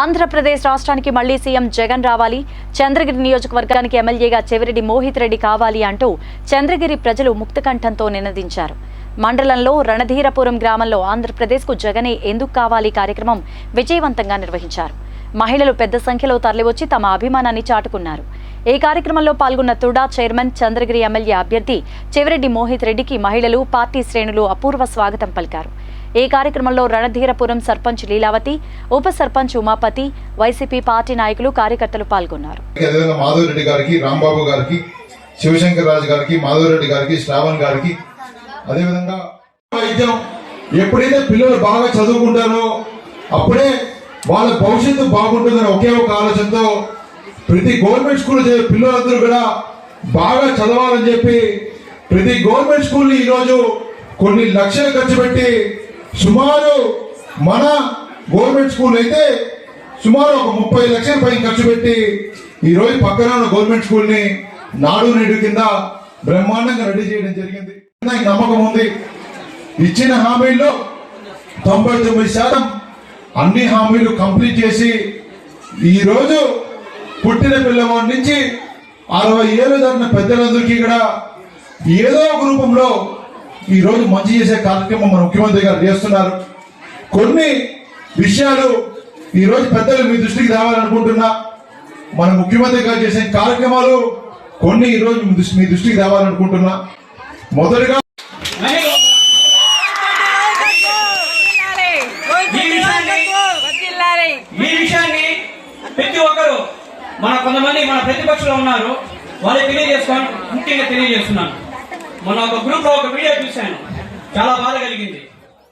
ఆంధ్రప్రదేశ్ రాష్ట్రానికి మళ్ళీ సీఎం జగన్ రావాలి చంద్రగిరి నియోజకవర్గానికి ఎమ్మెల్యేగా చెవిరెడ్డి మోహిత్ రెడ్డి కావాలి అంటూ చంద్రగిరి ప్రజలు ముక్తకంఠంతో నినదించారు. మండలంలో రణధీరపురం గ్రామంలో ఆంధ్రప్రదేశ్కు జగనే ఎందుకు కావాలి కార్యక్రమం విజయవంతంగా నిర్వహించారు. మహిళలు పెద్ద సంఖ్యలో తరలివచ్చి తమ అభిమానాన్ని చాటుకున్నారు. ఈ కార్యక్రమంలో పాల్గొన్న తుడా చైర్మన్ చంద్రగిరి ఎమ్మెల్యే అభ్యర్థి చెవిరెడ్డి మోహిత్ రెడ్డికి మహిళలు పార్టీ శ్రేణులు అపూర్వ స్వాగతం పలికారు. ఈ కార్యక్రమంలో రణధీరపురం సర్పంచ్ లీలావతి ఉప సర్పంచ్ ఉమాపతి వైసీపీ పార్టీ నాయకులు కార్యకర్తలు పాల్గొన్నారు. మాధవరెడ్డి గారికి రాంబాబు గారికి శివశంకర్ రాజు గారికి మాధవరెడ్డి గారికి శ్రావణ్ గారికి అదేవిధంగా వైద్యం ఎప్పుడైతే పిల్లలు బాగా చదువుకుంటారో అప్పుడే వాళ్ళ భవిష్యత్తు బాగుంటుందని ఒకే ఒక ఆలోచనతో ప్రతి గవర్నమెంట్ స్కూల్ పిల్లలందరూ కూడా బాగా చదవాలని చెప్పి ప్రతి గవర్నమెంట్ స్కూల్ని ఈరోజు కొన్ని లక్షలు ఖర్చు పెట్టి సుమారు మన గవర్నమెంట్ స్కూల్ అయితే సుమారు ఒక ముప్పై లక్షల పైన ఖర్చు పెట్టి ఈరోజు పక్కన ఉన్న గవర్నమెంట్ స్కూల్ని నాడు నేడు కింద బ్రహ్మాండంగా రెడీ చేయడం జరిగింది. నాకు నమ్మకం ఉంది. ఇచ్చిన హామీల్లో తొంభై తొమ్మిది శాతం అన్ని హామీలు కంప్లీట్ చేసి ఈరోజు పుట్టిన పిల్లవాడి నుంచి అరవై ఏళ్ళు దాటిన పెద్దలందరికీ కూడా ఏదో ఒక రూపంలో ఈ రోజు మంచి చేసే కార్యక్రమం మన ముఖ్యమంత్రి గారు చేస్తున్నారు. కొన్ని విషయాలు ఈ రోజు పెద్దలు మీ దృష్టికి రావాలనుకుంటున్నా. మన ముఖ్యమంత్రి గారు చేసే కార్యక్రమాలు కొన్ని ఈ రోజు మీ దృష్టికి రావాలనుకుంటున్నా. మొదటగా ఈ విషయాన్ని ప్రతి ఒక్కరు మన కొంతమంది మన ప్రతిపక్షంలో ఉన్నారు. వాళ్ళు తెలియజేస్తాను ముఖ్యంగా తెలియజేస్తున్నాను. మొన్న ఒక గ్రూప్లో ఒక వీడియో చూశాను. చాలా బాధ కలిగింది.